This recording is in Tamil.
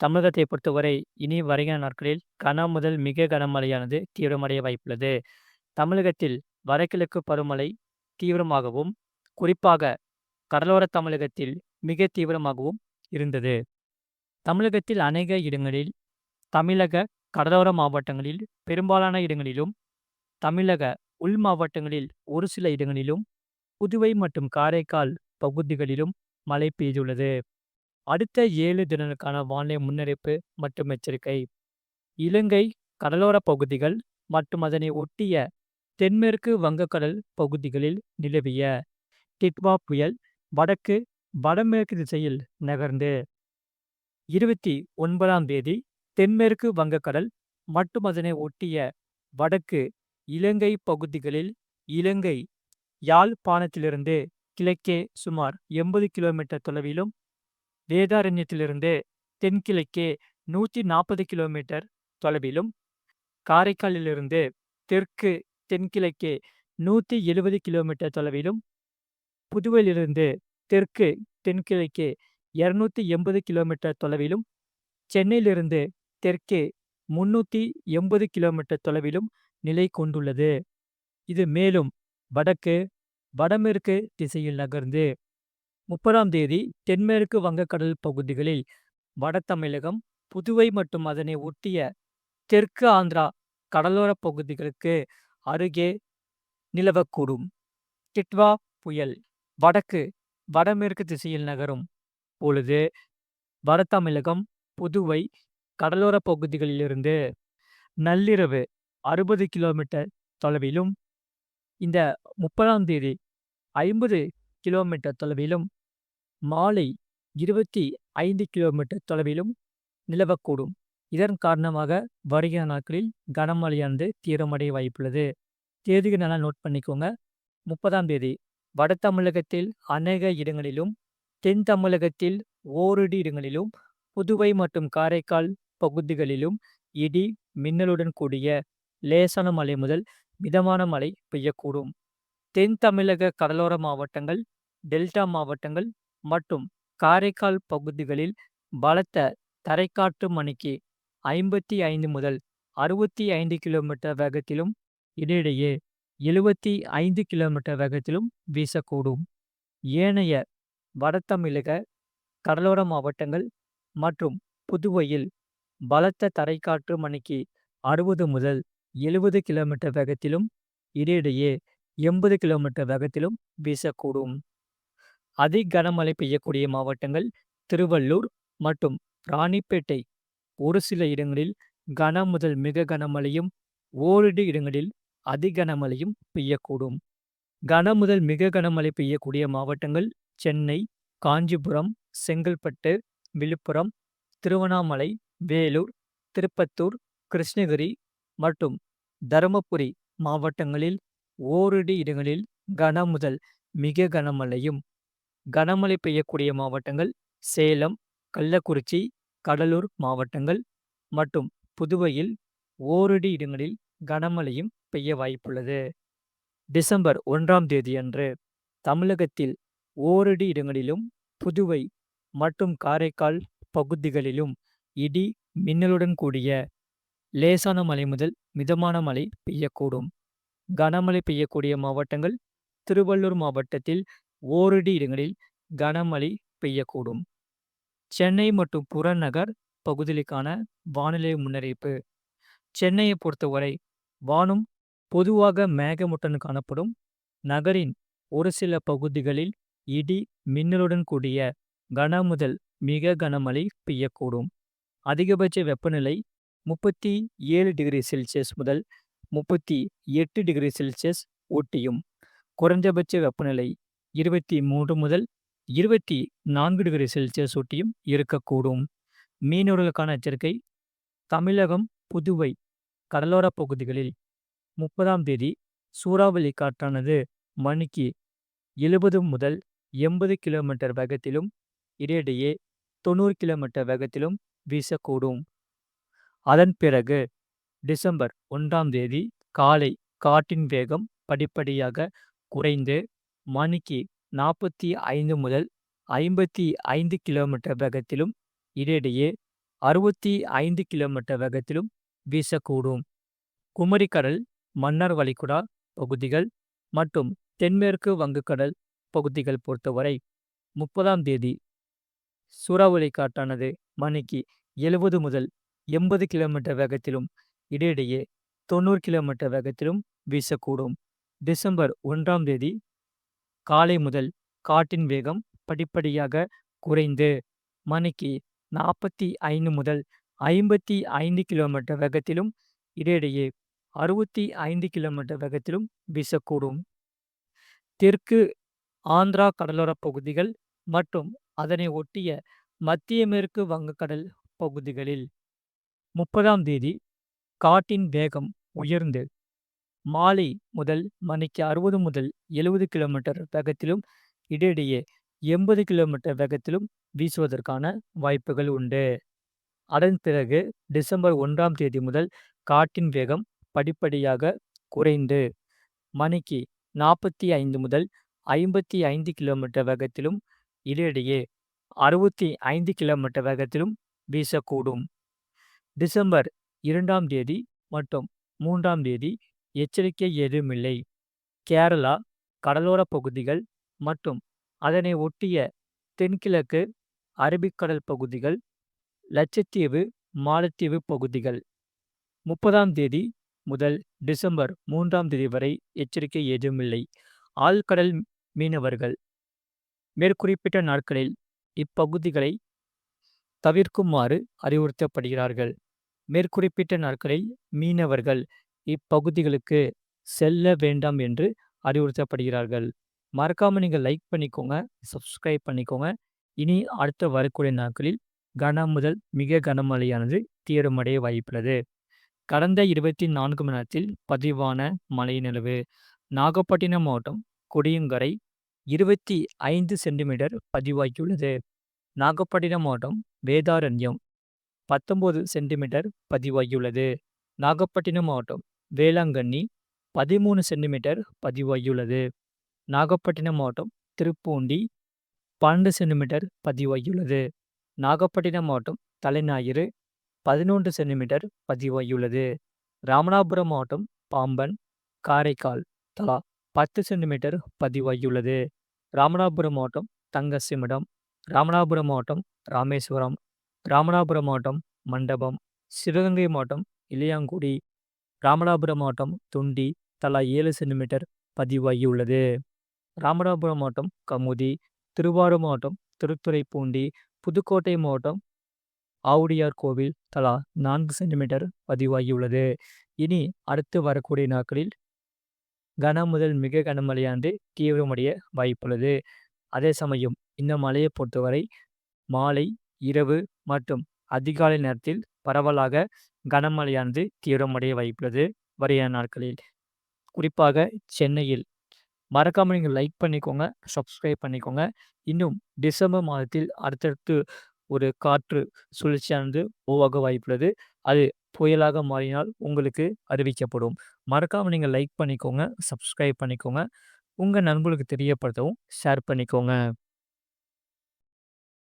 தமிழகத்தை பொறுத்தவரை இனி வருகிற நாட்களில் கன முதல் மிக கனமழையானது தீவிரமடைய வாய்ப்புள்ளது. தமிழகத்தில் வடகிழக்கு பருவமழை தீவிரமாகவும், குறிப்பாக கடலோர தமிழகத்தில் மிக தீவிரமாகவும் இருந்தது. தமிழகத்தில் அநேக இடங்களில், தமிழக கடலோர மாவட்டங்களில் பெரும்பாலான இடங்களிலும், தமிழக உள் மாவட்டங்களில் ஒரு சில இடங்களிலும், புதுவை மற்றும் காரைக்கால் பகுதிகளிலும் மழை பெய்துள்ளது. அடுத்த ஏழு தினங்களுக்கான வானிலை முன்னறிப்பு மற்றும் எச்சரிக்கை. இலங்கை கடலோர பகுதிகள் மற்றும் அதனை ஒட்டிய தென்மேற்கு வங்கக்கடல் பகுதிகளில் நிலவிய டிட்வா புயல் வடக்கு, வடமேற்கு திசையில் நகர்ந்து இருபத்தி ஒன்பதாம் தேதி தென்மேற்கு வங்கக்கடல் மற்றும் அதனை ஒட்டிய வடக்கு இலங்கை பகுதிகளில் இலங்கை யாழ்ப்பாணத்திலிருந்து கிழக்கே சுமார் எண்பது கிலோமீட்டர் தொலைவிலும், வேதாரண்யத்திலிருந்து தென்கிழக்கே நூற்றி நாற்பது கிலோமீட்டர் தொலைவிலும், காரைக்காலிலிருந்து தெற்கு தென்கிழக்கே நூற்றி எழுபது கிலோமீட்டர் தொலைவிலும், புதுவையிலிருந்து தெற்கு தென்கிழக்கே இரநூத்தி எண்பது கிலோமீட்டர் தொலைவிலும், சென்னையிலிருந்து தெற்கே முன்னூத்தி எண்பது கிலோமீட்டர் தொலைவிலும் நிலை கொண்டுள்ளது. இது மேலும் வடக்கு, வடமேற்கு திசையில் நகர்ந்து முப்பதாம் தேதி தென்மேற்கு வங்கக்கடல் பகுதிகளில் வட தமிழகம், புதுவை மற்றும் அதனை ஒட்டிய தெற்கு ஆந்திரா கடலோர பகுதிகளுக்கு அருகே நிலவக்கூடும். டிட்வா புயல் வடக்கு, வடமேற்கு திசையில் நகரும் பொழுது வட தமிழகம், புதுவை கடலோர பகுதிகளிலிருந்து நள்ளிரவு அறுபது கிலோமீட்டர் தொலைவிலும், இந்த முப்பதாம் தேதி ஐம்பது கிலோமீட்டர் தொலைவிலும், மாலை இருபத்தி ஐந்து கிலோமீட்டர் தொலைவிலும் நிலவக்கூடும். இதன் காரணமாக வருகிற நாட்களில் கனமழையானது தீவிரமடைய வாய்ப்புள்ளது. தேதிகள் நல்லா நோட் பண்ணிக்கோங்க. முப்பதாம் தேதி வட தமிழகத்தில் அநேக இடங்களிலும், தென் தமிழகத்தில் ஓரிரு இடங்களிலும், புதுவை மற்றும் காரைக்கால் பகுதிகளிலும் இடி, மின்னலுடன் கூடிய லேசான மழை முதல் மிதமான மழை பெய்யக்கூடும். தென் தமிழக கடலோர மாவட்டங்கள், டெல்டா மாவட்டங்கள் மற்றும் காரைக்கால் பகுதிகளில் பலத்த தரைக்காற்று மணிக்கு ஐம்பத்தி ஐந்து முதல் அறுபத்தி ஐந்து கிலோமீட்டர் வேகத்திலும், இடையிடையே எழுபத்தி ஐந்து கிலோமீட்டர் வேகத்திலும் வீசக்கூடும். ஏனைய வட தமிழக கடலோர மாவட்டங்கள் மற்றும் புதுவையில் பலத்த தரைக்காற்று மணிக்கு அறுபது முதல் எழுபது கிலோமீட்டர் வேகத்திலும், இடையிடையே எண்பது கிலோமீட்டர் வேகத்திலும் வீசக்கூடும். அதி கனமழை பெய்யக்கூடிய மாவட்டங்கள் திருவள்ளூர் மற்றும் ராணிப்பேட்டை. ஒரு சில இடங்களில் கன முதல் மிக கனமழையும், ஓரிரு இடங்களில் அதி கனமழையும் பெய்யக்கூடும். கன முதல் மிக கனமழை பெய்யக்கூடிய மாவட்டங்கள் சென்னை, காஞ்சிபுரம், செங்கல்பட்டு, விழுப்புரம், திருவண்ணாமலை, வேலூர், திருப்பத்தூர், கிருஷ்ணகிரி மற்றும் தருமபுரி மாவட்டங்களில் ஓரிரு இடங்களில் கன முதல் மிக கனமழையும், கனமழை பெய்யக்கூடிய மாவட்டங்கள் சேலம், கள்ளக்குறிச்சி, கடலூர் மாவட்டங்கள் மற்றும் புதுவையில் ஓரிரு இடங்களில் கனமழையும் பெய்ய வாய்ப்புள்ளது. டிசம்பர் ஒன்றாம் தேதியன்று தமிழகத்தில் ஓரிரு இடங்களிலும், புதுவை மற்றும் காரைக்கால் பகுதிகளிலும் இடி, மின்னலுடன் கூடிய லேசான மழை முதல் மிதமான மழை பெய்யக்கூடும். கனமழை பெய்யக்கூடிய மாவட்டங்கள் திருவள்ளூர் மாவட்டத்தில் ஓரிரு இடங்களில் கனமழை பெய்யக்கூடும். சென்னை மற்றும் புறநகர் பகுதிகளுக்கான வானிலை முன்னறிவிப்பு. சென்னையை பொறுத்தவரை வானம் பொதுவாக மேகமுட்டன் காணப்படும். நகரின் ஒரு சில பகுதிகளில் இடி, மின்னலுடன் கூடிய கன முதல் மிக கனமழை பெய்யக்கூடும். அதிகபட்ச வெப்பநிலை முப்பத்தி ஏழு டிகிரி செல்சியஸ் முதல் முப்பத்தி எட்டு டிகிரி செல்சியஸ் ஒட்டியும் குறைந்தபட்ச வெப்பநிலை இருபத்தி மூன்று முதல் இருபத்தி நான்கு டிகிரி செல்சியஸ் ஒட்டியும் இருக்கக்கூடும். மீனவர்களுக்கான எச்சரிக்கை தமிழகம், புதுவை கடலோர பகுதிகளில் முப்பதாம் தேதி சூறாவளி காற்றானது மணிக்கு எழுபது முதல் எண்பது கிலோமீட்டர் வேகத்திலும், இடையிடையே தொண்ணூறு கிலோமீட்டர் வேகத்திலும் வீசக்கூடும். அதன் பிறகு டிசம்பர் ஒன்றாம் தேதி காலை காற்றின் வேகம் படிப்படியாக குறைந்து மணிக்கு நாற்பத்தி ஐந்து முதல் ஐம்பத்தி ஐந்து கிலோமீட்டர் வேகத்திலும், இடையிடையே அறுபத்தி ஐந்து கிலோமீட்டர் வேகத்திலும் வீசக்கூடும். குமரிக்கடல் மன்னார் வளைகுடா பகுதிகள் மற்றும் தென்மேற்கு வங்கக்கடல் பகுதிகள் பொறுத்தவரை முப்பதாம் தேதி சூறாவளி காட்டானது மணிக்கு எழுபது முதல் எண்பது கிலோமீட்டர் வேகத்திலும் இடையிடையே தொண்ணூறு கிலோமீட்டர் வேகத்திலும் வீசக்கூடும். டிசம்பர் ஒன்றாம் தேதி காலை முதல் காற்றின் வேகம் படிப்படியாக குறைந்து மணிக்கு நாற்பத்தி ஐந்து முதல் ஐம்பத்தி ஐந்து கிலோமீட்டர் வேகத்திலும் இடையிடையே அறுபத்தி ஐந்து கிலோமீட்டர் வேகத்திலும் வீசக்கூடும். தெற்கு ஆந்திரா கடலோரப் பகுதிகள் மற்றும் அதனை ஒட்டிய மத்திய மேற்கு வங்கக்கடல் பகுதிகளில் முப்பதாம் தேதி காட்டின் வேகம் உயர்ந்து மாலை முதல் மணிக்கு அறுபது முதல் எழுபது கிலோமீட்டர் வேகத்திலும் இடையிடையே எண்பது கிலோமீட்டர் வேகத்திலும் வீசுவதற்கான வாய்ப்புகள் உண்டு. அதன் பிறகு டிசம்பர் ஒன்றாம் தேதி முதல் காற்றின் வேகம் படிப்படியாக குறைந்து மணிக்கு நாற்பத்தி ஐந்து முதல் ஐம்பத்தி ஐந்து கிலோமீட்டர் வேகத்திலும் இடையிடையே அறுபத்தி ஐந்து கிலோமீட்டர் வேகத்திலும் வீசக்கூடும். டிசம்பர் இரண்டாம் தேதி மற்றும் மூன்றாம் தேதி எச்சரிக்கை ஏதுமில்லை கேரளா கடலோர பகுதிகள் மற்றும் அதனை ஒட்டிய தென்கிழக்கு அரபிக்கடல் பகுதிகள் லட்சத்தீவு மாலத்தீவு பகுதிகள். முப்பதாம் தேதி முதல் டிசம்பர் மூன்றாம் தேதி வரை எச்சரிக்கை ஏதுமில்லை ஆழ்கடல் மீனவர்கள். மேற்குறிப்பிட்ட நாட்களில் இப்பகுதிகளை தவிர்க்குமாறு அறிவுறுத்தப்படுகிறார்கள். மேற்குறிப்பிட்ட நாட்களில் மீனவர்கள் இப்பகுதிகளுக்கு செல்ல வேண்டாம் என்று அறிவுறுத்தப்படுகிறார்கள். மறக்காமல் நீங்கள் லைக் பண்ணிக்கோங்க சப்ஸ்கிரைப் பண்ணிக்கோங்க. இனி அடுத்த வரக்கூடிய நாட்களில் கனம் முதல் மிக கனமழையானது தீவிரமடைய வாய்ப்புள்ளது. கடந்த இருபத்தி நான்கு மணி நேரத்தில் பதிவான மழை நிலவு. நாகப்பட்டினம் மாவட்டம் கொடியங்கரை இருபத்தி ஐந்து சென்டிமீட்டர் பதிவாகியுள்ளது. நாகப்பட்டினம் மாவட்டம் வேதாரண்யம் பத்தொம்போது சென்டிமீட்டர் பதிவாகியுள்ளது. நாகப்பட்டினம் மாவட்டம் வேளாங்கண்ணி பதிமூணு சென்டிமீட்டர் பதிவாகியுள்ளது. நாகப்பட்டினம் மாவட்டம் திருப்பூண்டி பன்னெண்டு சென்டிமீட்டர் பதிவாகியுள்ளது. நாகப்பட்டினம் மாவட்டம் தலைஞாயிறு பதினொன்று சென்டிமீட்டர் பதிவாகியுள்ளது. ராமநாதபுரம் மாவட்டம் பாம்பன் காரைக்கால் தலா பத்து சென்டிமீட்டர் பதிவாகியுள்ளது. ராமநாதபுரம் மாவட்டம் தங்கசிமிடம் ராமநாதபுரம் மாவட்டம் ராமேஸ்வரம் ராமநாதபுரம் மாவட்டம் மண்டபம் சிவகங்கை மாவட்டம் இளையாங்குடி ராமநாதபுரம் மாவட்டம் துண்டி தலா ஏழு சென்டிமீட்டர் பதிவாகியுள்ளது. ராமநாதபுரம் மாவட்டம் கமுதி திருவாரூர் மாவட்டம் திருத்துறைப்பூண்டி புதுக்கோட்டை மாவட்டம் ஆவுடையார் கோவில் தலா நான்கு சென்டிமீட்டர் பதிவாகியுள்ளது. இனி அடுத்து வரக்கூடிய நாட்களில் கன முதல் மிக கனமழையானது தீவிரமடைய வாய்ப்புள்ளது. அதே சமயம் இந்த மழையை பொறுத்தவரை மாலை இரவு மற்றும் அதிகாலை நேரத்தில் பரவலாக கனமழையானது தீவிரமடைய வாய்ப்புள்ளது வரைய நாட்களில். குறிப்பாக சென்னையில். மறக்காமல் நீங்கள் லைக் பண்ணிக்கோங்க சப்ஸ்கிரைப் பண்ணிக்கோங்க. இன்னும் டிசம்பர் மாதத்தில் அடுத்தடுத்து ஒரு காற்று சுழற்சியானது உருவாக வாய்ப்புள்ளது. அது புயலாக மாறினால் உங்களுக்கு அறிவிக்கப்படும். மறக்காமல் நீங்கள் லைக் பண்ணிக்கோங்க சப்ஸ்கிரைப் பண்ணிக்கோங்க. உங்கள் நண்பர்களுக்கு தெரியப்படுத்தவும் ஷேர் பண்ணிக்கோங்க.